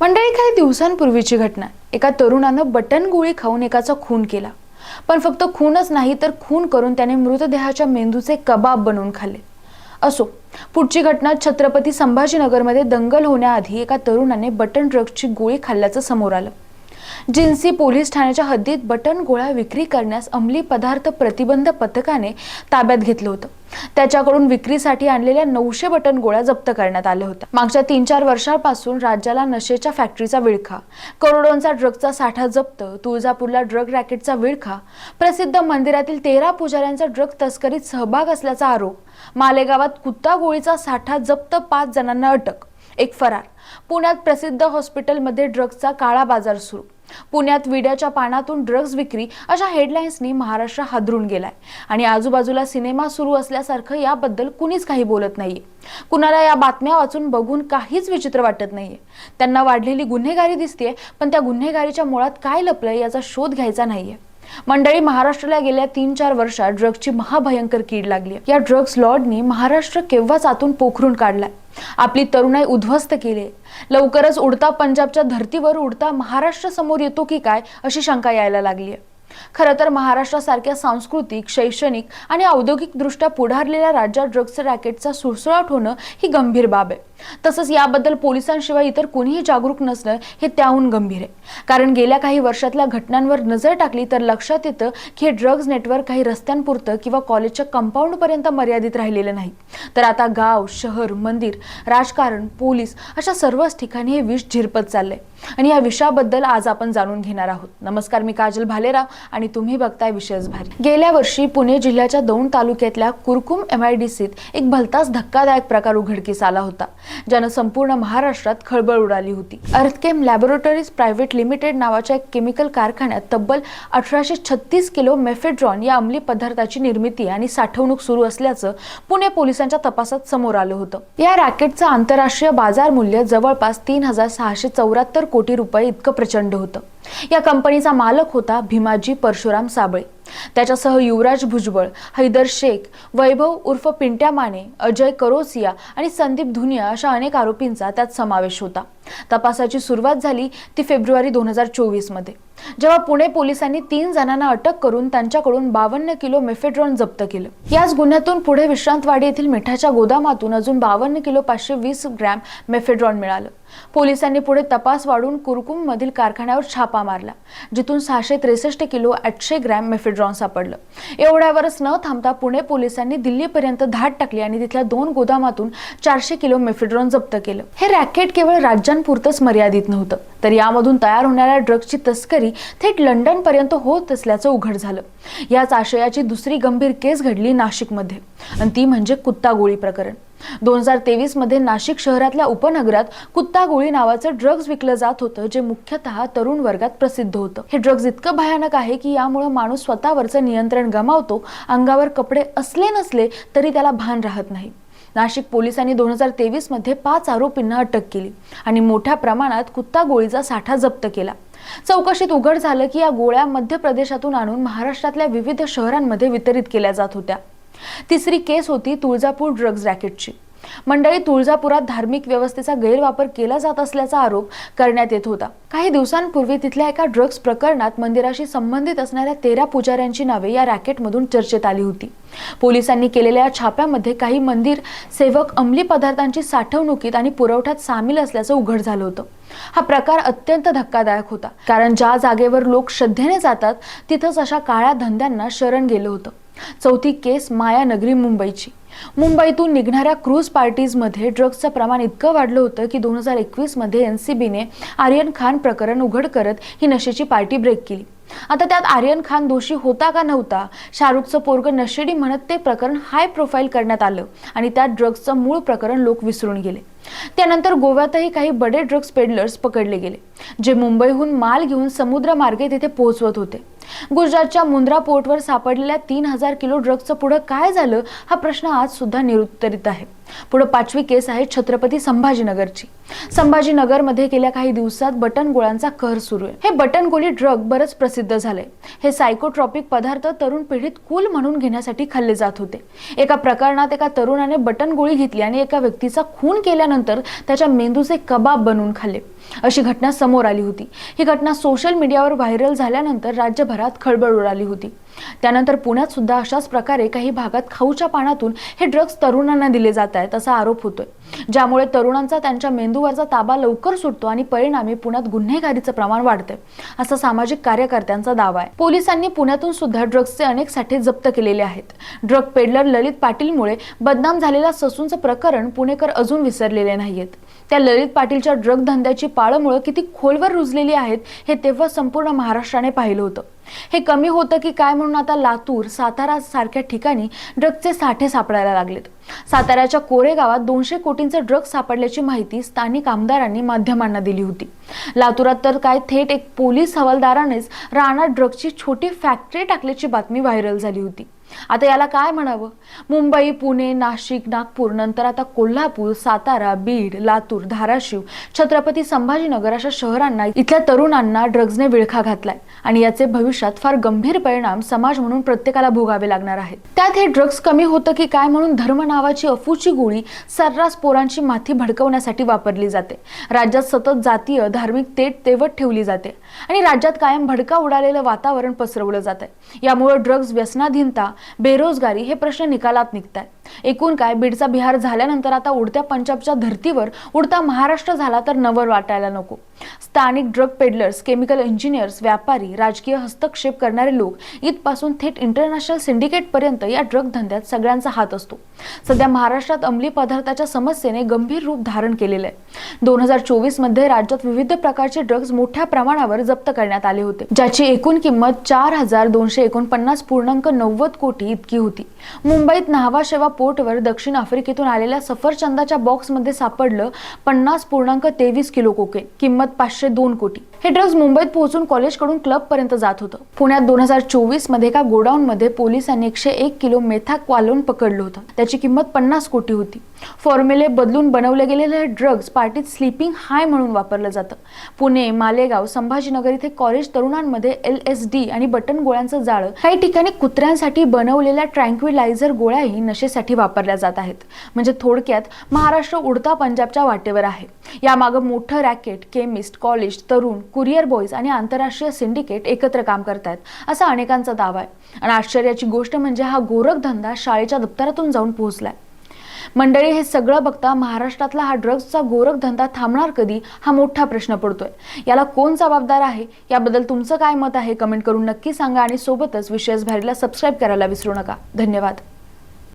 मंडळी काही दिवसांपूर्वीची घटना. एका तरुणानं बटन गोळी खाऊन एकाचा खून केला. पण फक्त खूनच नाही तर खून करून त्याने मृतदेहाच्या मेंदूचे कबाब बनवून खाल्ले. असो पुढची घटना छत्रपती संभाजीनगरमध्ये दंगल होण्याआधी एका तरुणाने बटन ड्रग्सची गोळी खाल्ल्याचं समोर आलं. जिन्सी पोलीस ठाण्याच्या हद्दीत बटन गोळ्या विक्री करण्यास अंमली पदार्थ प्रतिबंध पथकाने ताब्यात घेतलं होतं. त्याच्याकडून विक्रीसाठी आणलेल्या नऊशे बटन गोळ्या जप्त करण्यात आल्या होत्या. मागच्या तीन चार वर्षांपासून राज्याला नशेच्या फॅक्टरीचा विळखा करोडोंचा ड्रगचा साठा जप्त तुळजापूरला ड्रग रॅकेटचा विळखा प्रसिद्ध मंदिरातील तेरा पुजाऱ्यांचा ड्रग तस्करीत सहभाग असल्याचा आरोप मालेगावात कुत्ता गोळीचा साठा जप्त पाच जणांना अटक एक फरार. पुण्यात प्रसिद्ध हॉस्पिटलमध्ये ड्रग्जचा काळा बाजार सुरू. पुण्यात विड्याच्या पानातून ड्रग्ज विक्री अशा हेडलाईन्सनी महाराष्ट्र हादरून गेलाय. आणि आजूबाजूला सिनेमा सुरू असल्यासारखं याबद्दल कुणीच काही बोलत नाहीये. कुणाला या बातम्या वाचून बघून काहीच विचित्र वाटत नाहीये. त्यांना वाढलेली गुन्हेगारी दिसतेय पण त्या गुन्हेगारीच्या मुळात काय लपलंय याचा शोध घ्यायचा नाहीये. मंडळी महाराष्ट्राला गेल्या तीन चार वर्षात ड्रग्सची महाभयंकर कीड लागली या ड्रग्स लॉर्डनी महाराष्ट्र केव्हाच आतून पोखरून काढलाय? आपली तरुणाई उद्ध्वस्त केली लवकरच उडता पंजाबच्या धर्तीवर उडता महाराष्ट्र समोर येतो की काय अशी शंका यायला लागली आहे. खरं तर महाराष्ट्रासारख्या सांस्कृतिक शैक्षणिक आणि औद्योगिकदृष्ट्या पुढारलेल्या राज्यात ड्रग्स रॅकेटचा सुळसुळाट होणं ही गंभीर बाब आहे. तसंच याबद्दल पोलिसांशिवाय इतर कोणीही जागरूक नसणं हे त्याहून गंभीर आहे. कारण गेल्या काही वर्षातल्या घटनांवर नजर टाकली तर लक्षात येतं की हे ड्रग्ज नेटवर्क काही रस्त्यांपुरतं किंवा कॉलेजच्या कंपाऊंडपर्यंत मर्यादित राहिलेलं नाही. तर आता गाव शहर मंदिर राजकारण पोलीस अशा सर्वच ठिकाणी हे विष झिरपत चाललंय. आणि या विषयाबद्दल आज आपण जाणून घेणार आहोत. नमस्कार मी काजल भालेराव आणि तुम्ही बघताय विशेष भारी गेल्या वर्षी पुणे जिल्ह्याच्या दौंड तालुक्यातल्या कुरकुम एम आय डी सीत एक भलताच धक्कादायक प्रकार उघडकीस आला होता. ज्यानं संपूर्ण महाराष्ट्रात खळबळ उडाली होती. अर्थकेम लॅबोरेटरीज प्रायव्हेट लिमिटेड नावाच्या एक केमिकल कारखान्यात तब्बल अठराशे छत्तीस किलो मेफेड्रॉन या अंमली पदार्थाची निर्मिती आणि साठवणूक सुरू असल्याचं पुणे पोलिसांच्या तपासात समोर आलं होतं. या रॅकेटचं आंतरराष्ट्रीय बाजार मूल्य जवळपास तीन हजार सहाशे चौऱ्याहत्तर कोटी रुपये इतकं प्रचंड होतं. या कंपनीचा मालक होता भीमाजी परशुराम साबळे. त्याच्यासह युवराज भुजबळ हैदर शेख वैभव उर्फ पिंट्या माने अजय करोसिया आणि संदीप धुनिया अशा अनेक आरोपींचा त्यात समावेश होता. तपासाची सुरुवात झाली ती फेब्रुवारी दोन हजार चोवीसमध्ये. जेव्हा पुणे पोलिसांनी तीन जणांना अटक करून त्यांच्याकडून बावन्न किलो मेफेड्रॉन जप्त केलं. याच गुन्ह्यातून पुढे विश्रांतवाडी येथील मिठाच्या गोदामातून अजून बावन्न किलो पाचशे वीस ग्रॅम मेफेड्रॉन मिळालं. पोलिसांनी पुढे तपास वाढून कुरकुम मधील कारखान्यावर छापा मारला जिथून सहाशे त्रेसष्ट किलो आठशे ग्रॅम मेफेड्रॉन सापडलं. एवढ्यावरच न थांबता पुणे पोलिसांनी दिल्लीपर्यंत धाड टाकली आणि तिथल्या दोन गोदामातून चारशे किलो मेफेड्रॉन जप्त केलं. हे रॅकेट केवळ राज्यांपुरतंच मर्यादित नव्हतं तर यामधून तयार होणाऱ्या ड्रग्सची तस्करी थेट लंडन पर्यंत होत असल्याचं उघड झालं. याच आशयाची दुसरी गंभीर केस घडली नाशिकमध्ये. आणि ती म्हणजे कुत्ता गोळी प्रकरण. दोन हजार तेवीसमध्ये नाशिक शहरातल्या उपनगरात कुत्ता गोळी नावाचं ड्रग्ज विकलं जात होतं जे मुख्यतः तरुण वर्गात प्रसिद्ध होतं. हे ड्रग्ज इतकं भयानक आहे की यामुळे माणूस स्वतःवरचं नियंत्रण गमावतो अंगावर कपडे असले नसले तरी त्याला भान राहत नाही. नाशिक पोलिसांनी दोन हजार तेवीसमध्ये पाच आरोपींना अटक केली आणि मोठ्या प्रमाणात कुत्ता गोळीचा साठा जप्त केला. चौकशीत उघड झालं की या गोळ्या मध्य प्रदेशातून आणून महाराष्ट्रातल्या विविध शहरांमध्ये वितरित केल्या जात होत्या. तिसरी केस होती तुळजापूर ड्रग्ज रॅकेटची. मंडळी तुळजापुरात धार्मिक व्यवस्थेचा गैरवापर केला जात असल्याचा आरोप करण्यात येत होता. काही दिवसांपूर्वी तिथल्या एका ड्रग्ज प्रकरणात मंदिराशी संबंधित असणाऱ्या तेरा पुजाऱ्यांची नावे या रॅकेटमधून चर्चेत आली होती. पोलिसांनी केलेल्या छाप्यामध्ये काही मंदिर सेवक अंमली पदार्थांची साठवणुकीत आणि पुरवठ्यात सामील असल्याचं उघड झालं होतं. हा प्रकार अत्यंत धक्कादायक होता कारण ज्या जागेवर लोक श्रद्धेने जातात तिथंच अशा काळ्या धंद्यांना शरण गेलं होतं. चौथी केस मायानगरी मुंबईची. मुंबईतून निघणाऱ्या क्रूज पार्टीजमध्ये ड्रग्जचं प्रमाण इतकं वाढलं होतं की दोन हजार एकवीसमध्ये एन सी बीने आर्यन खान प्रकरण उघड करत ही नशेची पार्टी ब्रेक केली. आता त्यात आर्यन खान दोषी होता का नव्हता? शाहरुखचं पोरग नशेडी म्हणत ते प्रकरण हाय प्रोफाईल करण्यात आलं आणि त्यात ड्रग्जचं मूळ प्रकरण लोक विसरून गेले. त्यानंतर गोव्यातही काही बडे ड्रग्ज पेडलर्स पकडले गेले जे मुंबईहून माल घेऊन समुद्रमार्गे तिथे पोहोचवत होते. गुजरातच्या मुंद्रा पोर्टवर सापडलेल्या तीन हजार किलो ड्रग्जचं पुढं काय झालं? हा प्रश्न आज सुद्धा निरुत्तरित आहे. पुढे पाचवी केस आहे छत्रपती संभाजीनगरची. संभाजीनगरमध्ये गेल्या काही दिवसात बटन गोळ्यांचा कहर सुरू आहे. हे बटन गोळी ड्रग बरंच प्रसिद्ध झाले हे सायकोट्रॉपिक पदार्थ तरुण पिढीत कूल म्हणून घेण्यासाठी खाल्ले जात होते. एका प्रकरणात एका तरुणाने बटन गोळी घेतली आणि एका व्यक्तीचा खून केल्यानंतर त्याच्या मेंदूचे कबाब बनवून खाल्ले. अशी घटना समोर आली होती. ही घटना सोशल मीडियावर व्हायरल झाल्यानंतर राज्यभरात खळबळ उडाली होती. त्यानंतर पुण्यात सुद्धा अशाच प्रकारे काही भागात खाऊच्या पानातून हे ड्रग्ज तरुणांना दिले जात आहेत असा आरोप होतोय. ज्यामुळे तरुणांचा त्यांच्या मेंदूवरचा ताबा लवकर सुटतो आणि परिणामी पुण्यात गुन्हेगारीचं प्रमाण वाढते असा सामाजिक कार्यकर्त्यांचा दावा आहे. पोलिसांनी पुण्यातून सुद्धा ड्रग्जचे अनेक साठे जप्त केलेले आहेत. ड्रग पेडलर ललित पाटीलमुळे बदनाम झालेल्या ससूनचं प्रकरण पुणेकर अजून विसरलेले नाहीयेत. त्या ललित पाटीलच्या ड्रग धंद्याची पाळमुळं किती खोलवर रुजलेली आहेत हे तेव्हा संपूर्ण महाराष्ट्राने पाहिलं होतं. हे कमी होतं की काय म्हणून आता लातूर सातारा सारख्या ठिकाणी ड्रगचे साठे सापडायला लागलेत. साताऱ्याच्या कोरे गावात दोनशे कोटींचा ड्रग सापडल्याची माहिती स्थानिक आमदारांनी माध्यमांना दिली होती. लातूरात तर काय थेट एक पोलीस हवालदारानेच राणा ड्रगची छोटी फॅक्टरी टाकल्याची बातमी व्हायरल झाली होती. आता याला काय म्हणावं? मुंबई पुणे नाशिक नागपूर नंतर आता कोल्हापूर सातारा बीड लातूर धाराशिव छत्रपती संभाजीनगर अशा शहरांना इथल्या तरुणांना ड्रग्जने विळखा घातलाय आणि याचे भविष्यात फार गंभीर परिणाम समाज म्हणून प्रत्येकाला भोगावे लागणार आहेत. त्यात हे ड्रग्ज कमी होतं की काय म्हणून धर्म नावाची अफूची गोळी सर्रास पोरांची माथी भडकवण्यासाठी वापरली जाते. राज्यात सतत जातीय धार्मिक तेट तेवत ठेवली जाते आणि राज्यात कायम भडका उडालेलं वातावरण पसरवलं जात आहे यामुळे ड्रग्ज व्यसनाधीनता बेरोजगारी हे प्रश्न निकालात निघत आहेत एकूण काय बीडचा बिहार झाल्यानंतर आता उडत्या पंजाबच्या धर्तीवर उडता महाराष्ट्र झाला तर नवर वाटायला नको. स्थानिक ड्रग पेडलर्स केमिकल इंजिनियर्स व्यापारी राजकीय हस्तक्षेप करणारे लोक इथपासून थेट इंटरनॅशनल सिंडिकेट पर्यंत या ड्रग धंद्यात सगळ्यांचा हात असतो. सध्या महाराष्ट्रात अंमली पदार्थाच्या समस्येने गंभीर रूप धारण केलेलं आहे दोन हजार चोवीसमध्ये राज्यात विविध प्रकारचे ड्रग्ज मोठ्या प्रमाणावर जप्त करण्यात आले होते ज्याची एकूण किंमत चार हजार दोनशे एकोणपन्नास पूर्णांक नव्वद कोटी इतकी होती. मुंबईत न्हावा शेवा पोर्टवर दक्षिण आफ्रिकेतून आलेल्या सफरचंदाच्या बॉक्समध्ये सापडलं पन्नास पूर्णांक तेवीस किलो कोकेन किंमत पाचशे दोन कोटी. हे ड्रग्ज मुंबईत पोहोचून कॉलेजकडून क्लब पर्यंत जात होतं. पुण्यात दोन हजार चोवीसमध्ये एका गोडाऊन मध्ये पोलिसांनी एकशे एक किलो मेथाक्वालोन पकडलं होतं. त्याची किंमत पन्नास कोटी होती. फॉर्म्युले बदलून बनवले गेलेले हे ड्रग्ज पार्टीत स्लीपिंग हाय म्हणून वापरलं जातं. पुणे मालेगाव संभाजीनगर इथे कॉलेज तरुणांमध्ये एल एस डी आणि बटन गोळ्यांचं जाळं. काही ठिकाणी कुत्र्यांसाठी बनवलेल्या ट्रँक्विलायझर गोळ्याही नशेसाठी वापरल्या जात आहेत. म्हणजे थोडक्यात महाराष्ट्र उडता पंजाबच्या वाटेवर आहे. यामागं मोठं रॅकेट केमिस्ट कॉलेज तरुण कुरिअर बॉईज आणि आंतरराष्ट्रीय सिंडिकेट एकत्र काम करतायत असा अनेकांचा दावा आहे. आणि आश्चर्याची गोष्ट म्हणजे हा गोरखधंदा शाळेच्या दप्तरातून जाऊन पोहोचलाय. मंडळी हे सगळं बघता महाराष्ट्रातला हा ड्रग्जचा गोरखधंदा थांबणार कधी हा मोठा प्रश्न पडतोय. याला कोण जबाबदार आहे? याबद्दल तुमचं काय मत आहे? कमेंट करून नक्की सांगा आणि सोबतच विशेष भारीला सबस्क्राईब करायला विसरू नका. धन्यवाद.